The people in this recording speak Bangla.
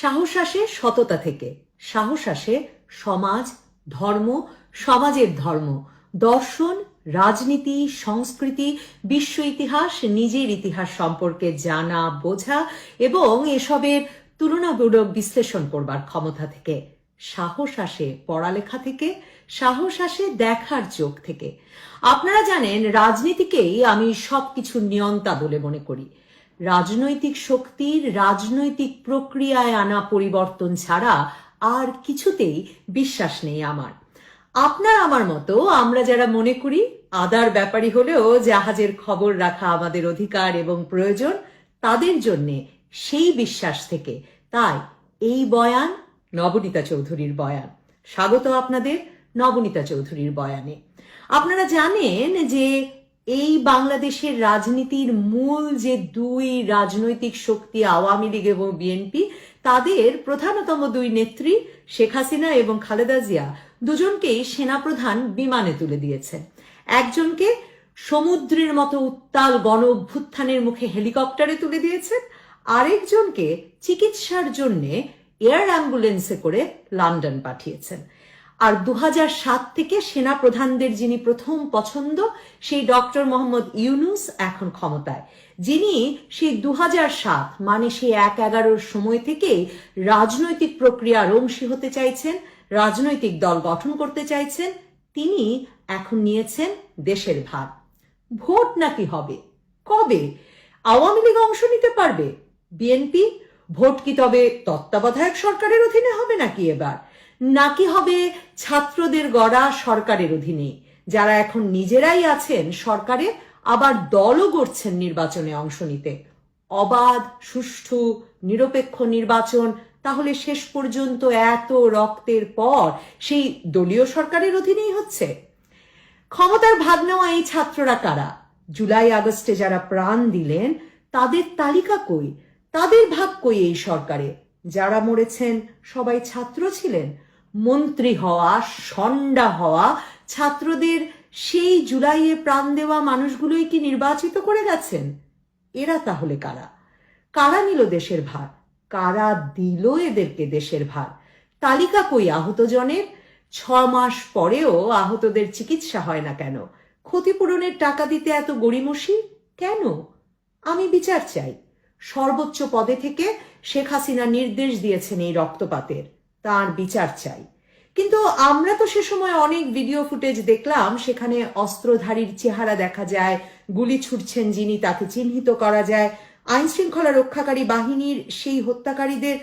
সাহস আসে সততা থেকে। সাহস আসে সমাজ, ধর্ম, সমাজের ধর্ম। দর্শন, রাজনীতি, সংস্কৃতি, বিশ্ব ইতিহাস, নিজের ইতিহাস সম্পর্কে জানা, বোঝা এবং এসবের তুলনামূলক বিশ্লেষণ করবার ক্ষমতা থেকে। সাহস আসে পড়ালেখা থেকে, সাহস আসে দেখার চোখ থেকে। আপনারা জানেন, রাজনীতিকেই আমি সবকিছুর নিয়ন্তা বলে মনে করি। রাজনৈতিক শক্তির রাজনৈতিক প্রক্রিয়ায় আনা পরিবর্তন ছাড়া আর কিছুতেই বিশ্বাস নেই আমার। আপনার আমার মতো আমরা যারা মনে করি, আদার ব্যাপারী হলেও জাহাজের খবর রাখা আমাদের অধিকার এবং প্রয়োজন, তাদের জন্যে সেই বিশ্বাস থেকে। তাই এই বয়ান নবনীতা চৌধুরীর বয়ান। স্বাগত আপনাদের নবনীতা চৌধুরীর বয়ানে। আপনারা জানেন যে এই বাংলাদেশের রাজনীতির মূল যে দুই রাজনৈতিক শক্তি আওয়ামী লীগ এবং বিএনপি, তাদের প্রধানতম দুই নেত্রী শেখ হাসিনা এবং খালেদা জিয়া দুজনকেই সেনাপ্রধান বিমানে তুলে দিয়েছে। একজনকে সমুদ্রের মতো উত্তাল গণ অভ্যুত্থানের মুখে হেলিকপ্টারে তুলে দিয়েছেন আরেকজনকে চিকিৎসার জন্যে এয়ার অ্যাম্বুলেন্সে করে লন্ডন পাঠিয়েছেন। আর দু থেকে সেনা প্রধানদের যিনি প্রথম পছন্দ, সেই ডক্টর মোহাম্মদ ইউনুস এখন ক্ষমতায়। যিনি সেই দু মানে সেই এক এগারোর সময় থেকে রাজনৈতিক প্রক্রিয়ার অংশী হতে চাইছেন, রাজনৈতিক দল গঠন করতে চাইছেন, তিনি এখন নিয়েছেন দেশের ভার। ভোট নাকি হবে? কবে? আওয়ামী লীগ অংশ নিতে পারবে? বিএনপি? ভোট কি তবে তত্ত্বাবধায়ক সরকারের অধীনে হবে নাকি এবার? নাকি হবে ছাত্রদের গড়া সরকারের অধীনে? যারা এখন নিজেরাই আছেন, সরকারে আবার দলও গড়ছেন নির্বাচনে অংশ নিতে। অবাধ, সুষ্ঠু, নিরপেক্ষ নির্বাচন, তাহলে শেষ পর্যন্ত এত রক্তের পর সেই দলীয় সরকারের অধীনেই হচ্ছে? ক্ষমতার ভাগ নেওয়া এই ছাত্ররা কারা? জুলাই, আগস্টে যারা প্রাণ দিলেন, তাদের তালিকা কই? তাদের ভাগ কই এই সরকারে? যারা মরেছেন, সবাই ছাত্র ছিলেন? মন্ত্রী হওয়া, সন্ডা হওয়া, ছাত্রদের সেই জুলাইয়ে প্রাণ দেওয়া মানুষগুলোই কি নির্বাচিত করে গেছেন? এরা তাহলে কারা? কারা নিল দেশের ভার? কারা দিল এদেরকে দেশের ভার? তালিকা কই আহত জনের ছ মাস পরেও আহতদের চিকিৎসা হয় না কেন? ক্ষতিপূরণের টাকা দিতে এত গড়িমসি? কেন? আমি বিচার চাই। সর্বোচ্চ পদে থেকে শেখ হাসিনা নির্দেশ দিয়েছেন এই রক্তপাতের। তার বিচার চাই। কিন্তু আমরা তো সে সময় অনেক ভিডিও ফুটেজ দেখলাম, সেখানে অস্ত্রধারীর চেহারা দেখা যায়, গুলি ছুটছেন যিনি তাকে চিহ্নিত করা যায় আইন শৃঙ্খলা রক্ষাকারী বাহিনীর সেই হত্যাকারীদের